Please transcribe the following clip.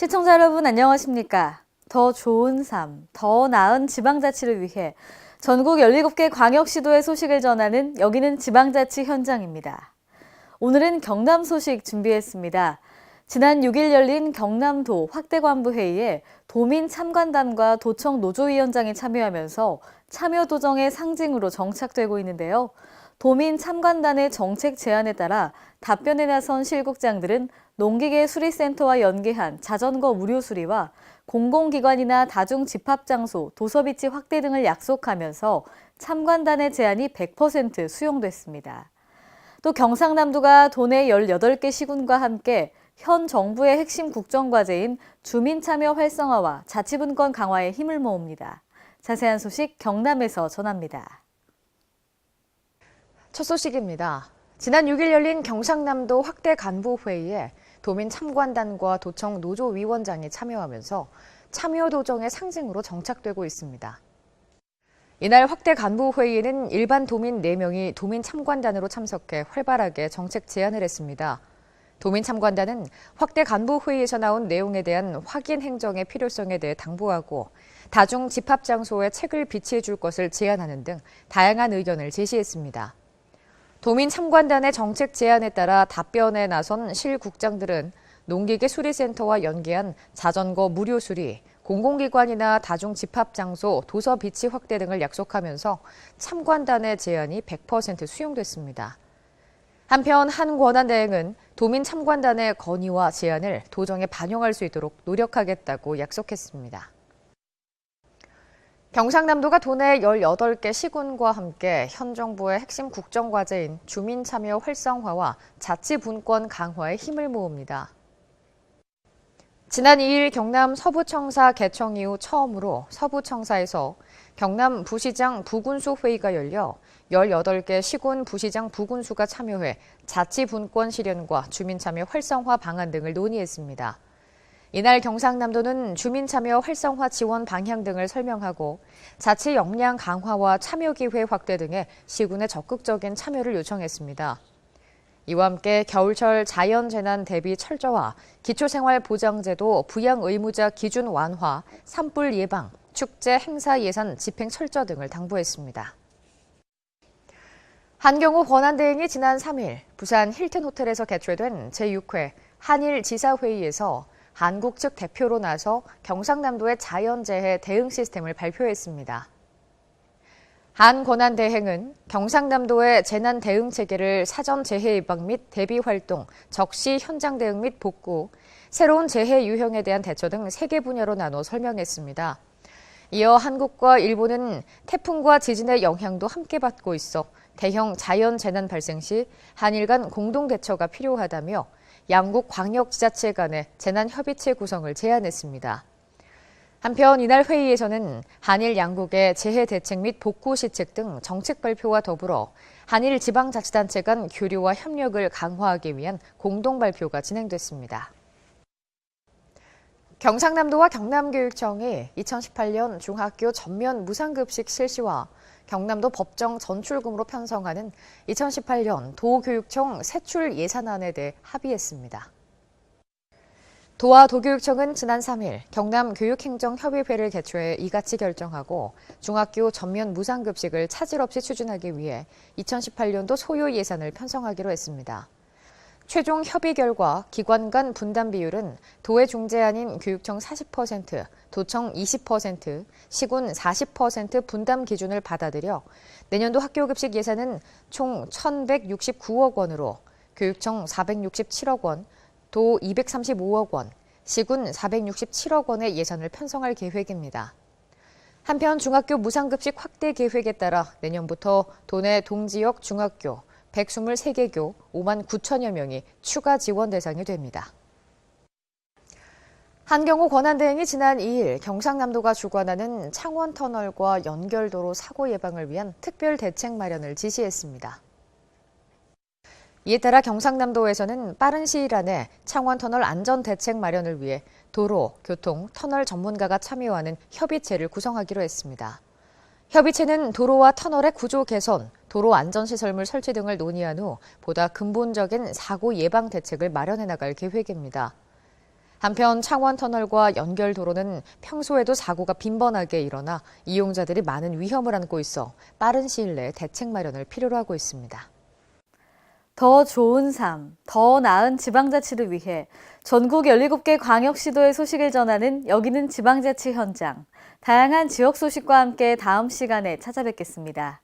시청자 여러분 안녕하십니까? 더 좋은 삶, 더 나은 지방자치를 위해 전국 17개 광역시도의 소식을 전하는 여기는 지방자치 현장입니다. 오늘은 경남 소식 준비했습니다. 지난 6일 열린 경남도 확대관부 회의에 도민 참관단과 도청 노조위원장이 참여하면서 참여 도정의 상징으로 정착되고 있는데요. 도민 참관단의 정책 제안에 따라 답변에 나선 실국장들은 농기계 수리센터와 연계한 자전거 무료 수리와 공공기관이나 다중 집합장소, 도서비치 확대 등을 약속하면서 참관단의 제안이 100% 수용됐습니다. 또 경상남도가 도내 18개 시군과 함께 현 정부의 핵심 국정과제인 주민참여 활성화와 자치분권 강화에 힘을 모읍니다. 자세한 소식 경남에서 전합니다. 첫 소식입니다. 지난 6일 열린 경상남도 확대 간부 회의에 도민 참관단과 도청 노조위원장이 참여하면서 참여 도정의 상징으로 정착되고 있습니다. 이날 확대 간부 회의에는 일반 도민 4명이 도민 참관단으로 참석해 활발하게 정책 제안을 했습니다. 도민 참관단은 확대 간부 회의에서 나온 내용에 대한 확인 행정의 필요성에 대해 당부하고 다중 집합 장소에 책을 비치해 줄 것을 제안하는 등 다양한 의견을 제시했습니다. 도민 참관단의 정책 제안에 따라 답변에 나선 실 국장들은 농기계 수리센터와 연계한 자전거 무료 수리, 공공기관이나 다중 집합 장소, 도서 비치 확대 등을 약속하면서 참관단의 제안이 100% 수용됐습니다. 한편 한 권한대행은 도민 참관단의 건의와 제안을 도정에 반영할 수 있도록 노력하겠다고 약속했습니다. 경상남도가 도내 18개 시군과 함께 현 정부의 핵심 국정과제인 주민참여 활성화와 자치분권 강화에 힘을 모읍니다. 지난 2일 경남 서부청사 개청 이후 처음으로 서부청사에서 경남 부시장 부군수 회의가 열려 18개 시군 부시장 부군수가 참여해 자치분권 실현과 주민참여 활성화 방안 등을 논의했습니다. 이날 경상남도는 주민참여 활성화 지원 방향 등을 설명하고 자치 역량 강화와 참여 기회 확대 등의 시군의 적극적인 참여를 요청했습니다. 이와 함께 겨울철 자연재난 대비 철저화, 기초생활보장제도 부양 의무자 기준 완화, 산불 예방, 축제 행사 예산 집행 철저 등을 당부했습니다. 한경호 권한대행이 지난 3일 부산 힐튼 호텔에서 개최된 제6회 한일 지사회의에서 한국 측 대표로 나서 경상남도의 자연재해 대응 시스템을 발표했습니다. 한 권한대행은 경상남도의 재난 대응 체계를 사전 재해 예방 및 대비 활동, 적시 현장 대응 및 복구, 새로운 재해 유형에 대한 대처 등세개 분야로 나눠 설명했습니다. 이어 한국과 일본은 태풍과 지진의 영향도 함께 받고 있어 대형 자연 재난 발생 시 한일 간 공동 대처가 필요하다며 양국 광역지자체 간의 재난협의체 구성을 제안했습니다. 한편 이날 회의에서는 한일 양국의 재해 대책 및 복구 시책 등 정책 발표와 더불어 한일 지방자치단체 간 교류와 협력을 강화하기 위한 공동 발표가 진행됐습니다. 경상남도와 경남교육청이 2018년 중학교 전면 무상급식 실시와 경남도 법정 전출금으로 편성하는 2018년 도교육청 세출 예산안에 대해 합의했습니다. 도와 도교육청은 지난 3일 경남 교육행정협의회를 개최해 이같이 결정하고 중학교 전면 무상급식을 차질 없이 추진하기 위해 2018년도 소요 예산을 편성하기로 했습니다. 최종 협의 결과 기관 간 분담 비율은 도의 중재안인 교육청 40%, 도청 20%, 시군 40% 분담 기준을 받아들여 내년도 학교 급식 예산은 총 1,169억 원으로 교육청 467억 원, 도 235억 원, 시군 467억 원의 예산을 편성할 계획입니다. 한편 중학교 무상급식 확대 계획에 따라 내년부터 도내 동지역 중학교 123개 교 5만 9천여 명이 추가 지원 대상이 됩니다. 한경호 권한대행이 지난 2일 경상남도가 주관하는 창원터널과 연결도로 사고 예방을 위한 특별 대책 마련을 지시했습니다. 이에 따라 경상남도에서는 빠른 시일 안에 창원터널 안전 대책 마련을 위해 도로, 교통, 터널 전문가가 참여하는 협의체를 구성하기로 했습니다. 협의체는 도로와 터널의 구조 개선, 도로 안전시설물 설치 등을 논의한 후 보다 근본적인 사고 예방 대책을 마련해 나갈 계획입니다. 한편 창원 터널과 연결 도로는 평소에도 사고가 빈번하게 일어나 이용자들이 많은 위험을 안고 있어 빠른 시일 내에 대책 마련을 필요로 하고 있습니다. 더 좋은 삶, 더 나은 지방자치를 위해 전국 17개 광역시도의 소식을 전하는 여기는 지방자치 현장. 다양한 지역 소식과 함께 다음 시간에 찾아뵙겠습니다.